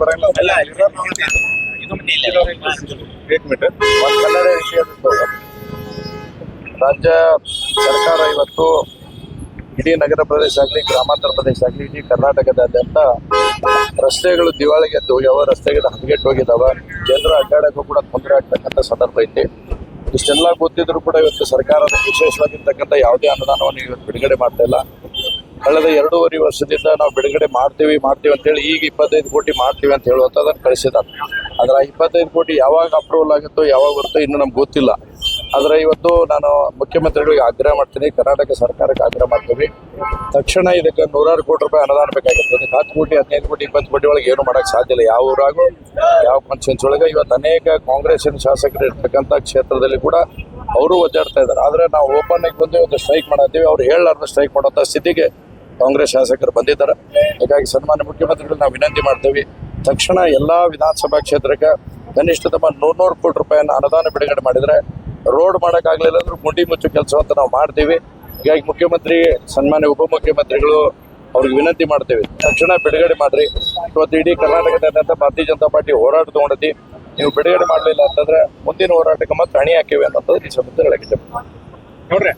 ಬರಂಗಿಲ್ಲ ರಾಜ್ಯ ಸರ್ಕಾರ ಇವತ್ತು ಇಡೀ ನಗರ ಪ್ರದೇಶ ಆಗಲಿ, ಗ್ರಾಮಾಂತರ ಪ್ರದೇಶ ಆಗಲಿ, ಇಡೀ ಕರ್ನಾಟಕದಾದ್ಯಂತ ರಸ್ತೆಗಳು ದಿವಾಳಿಗೆ ಎದ್ದು ಹೋಗ್ಯಾವ ರಸ್ತೆಗಳು ಹದಗೆಟ್ಟು ಹೋಗಿದಾವ ಜನರು ಅಡ್ಡಾಡಕ್ಕೂ ಕೂಡ ತೊಂದರೆ ಆಗ್ತಕ್ಕಂಥ ಸಂದರ್ಭ ಐತಿ. ಇಷ್ಟೆಲ್ಲ ಗೊತ್ತಿದ್ರು ಕೂಡ ಇವತ್ತು ಸರ್ಕಾರದ ವಿಶೇಷವಾಗಿರ್ತಕ್ಕಂಥ ಯಾವುದೇ ಅನುದಾನವನ್ನು ಇವತ್ತು ಬಿಡುಗಡೆ ಮಾಡ್ತಾ ಇಲ್ಲ. ಕಳೆದ ಎರಡೂವರೆ ವರ್ಷದಿಂದ ನಾವು ಬಿಡುಗಡೆ ಮಾಡ್ತೀವಿ ಮಾಡ್ತೀವಿ ಅಂತೇಳಿ ಈಗ ಇಪ್ಪತ್ತೈದು ಕೋಟಿ ಮಾಡ್ತೀವಿ ಅಂತ ಹೇಳುವಂಥದ್ದನ್ನು ಕಳಿಸಿದ್ದಾರೆ. ಆದ್ರೆ ಆ ಇಪ್ಪತ್ತೈದು ಕೋಟಿ ಯಾವಾಗ ಅಪ್ರೂವಲ್ ಆಗುತ್ತೋ, ಯಾವಾಗ ಬರುತ್ತೋ ಇನ್ನೂ ನಮ್ಗೆ ಗೊತ್ತಿಲ್ಲ. ಆದರೆ ಇವತ್ತು ನಾನು ಮುಖ್ಯಮಂತ್ರಿಗಳಿಗೆ ಆಗ್ರಹ ಮಾಡ್ತೀನಿ, ಕರ್ನಾಟಕ ಸರ್ಕಾರಕ್ಕೆ ಆಗ್ರಹ ಮಾಡ್ತೀವಿ. ತಕ್ಷಣ ಇದಕ್ಕೆ ನೂರಾರು ಕೋಟಿ ರೂಪಾಯಿ ಅನುದಾನ ಬೇಕಾಗಿರ್ತದೆ ಹತ್ತು ಕೋಟಿ, ಹದಿನೈದು ಕೋಟಿ, ಇಪ್ಪತ್ತು ಕೋಟಿ ಒಳಗೆ ಏನು ಮಾಡೋಕ್ಕೆ ಸಾಧ್ಯ ಇಲ್ಲ. ಯಾವ ಊರಾಗೂ, ಯಾವ ಪಂಚಾಯತ್ ಒಳಗೆ ಇವತ್ತು ಅನೇಕ ಕಾಂಗ್ರೆಸ್ಸಿನ ಶಾಸಕರು ಇರ್ತಕ್ಕಂಥ ಕ್ಷೇತ್ರದಲ್ಲಿ ಕೂಡ ಅವರು ಒದ್ದಾಡ್ತಾ ಇದ್ದಾರೆ. ಆದರೆ ನಾವು ಓಪನ್ ಆಗಿ ಬಂದು ಇವತ್ತು ಸ್ಟ್ರೈಕ್ ಮಾಡತ್ತೀವಿ. ಅವ್ರು ಹೇಳಲಾರ್ದು ಸ್ಟ್ರೈಕ್ ಮಾಡೋಂಥ ಸ್ಥಿತಿಗೆ ಕಾಂಗ್ರೆಸ್ ಶಾಸಕರು ಬಂದಿದ್ದಾರೆ. ಹೀಗಾಗಿ ಸನ್ಮಾನ್ಯ ಮುಖ್ಯಮಂತ್ರಿಗಳು ನಾವು ವಿನಂತಿ ಮಾಡ್ತೀವಿ. ತಕ್ಷಣ ಎಲ್ಲ ವಿಧಾನಸಭಾ ಕ್ಷೇತ್ರಕ್ಕೆ ಕನಿಷ್ಠ ತಮ್ಮ ನೂರ್ನೂರು ಕೋಟಿ ರೂಪಾಯಿಯನ್ನು ಅನುದಾನ ಬಿಡುಗಡೆ ಮಾಡಿದರೆ ರೋಡ್ ಮಾಡೋಕ್ಕಾಗಲಿಲ್ಲ ಅಂದ್ರೆ ಗುಂಡಿ ಮುಚ್ಚು ಕೆಲಸ ಅಂತ ನಾವು ಮಾಡ್ತೀವಿ. ಹೀಗಾಗಿ ಮುಖ್ಯಮಂತ್ರಿ, ಸನ್ಮಾನ್ಯ ಉಪಮುಖ್ಯಮಂತ್ರಿಗಳು ಅವ್ರಿಗೆ ವಿನಂತಿ ಮಾಡ್ತೇವೆ. ತಕ್ಷಣ ಬಿಡುಗಡೆ ಮಾಡ್ರಿ. ಇವತ್ತು ಇಡೀ ಕರ್ನಾಟಕದಾದ್ಯಂತ ಭಾರತೀಯ ಜನತಾ ಪಾರ್ಟಿ ಹೋರಾಟ ತಗೊಂಡೈತಿ ನೀವು ಬಿಡುಗಡೆ ಮಾಡಲಿಲ್ಲ ಅಂತಂದ್ರೆ ಮುಂದಿನ ಹೋರಾಟಕ್ಕೆ ಮತ್ತೆ ಹಣಿ ಹಾಕಿವೆ ಅನ್ನೋದು ಈ ಸಂಬಂಧ ಹೇಳಕ್ಕೆ ನೋಡ್ರಿ.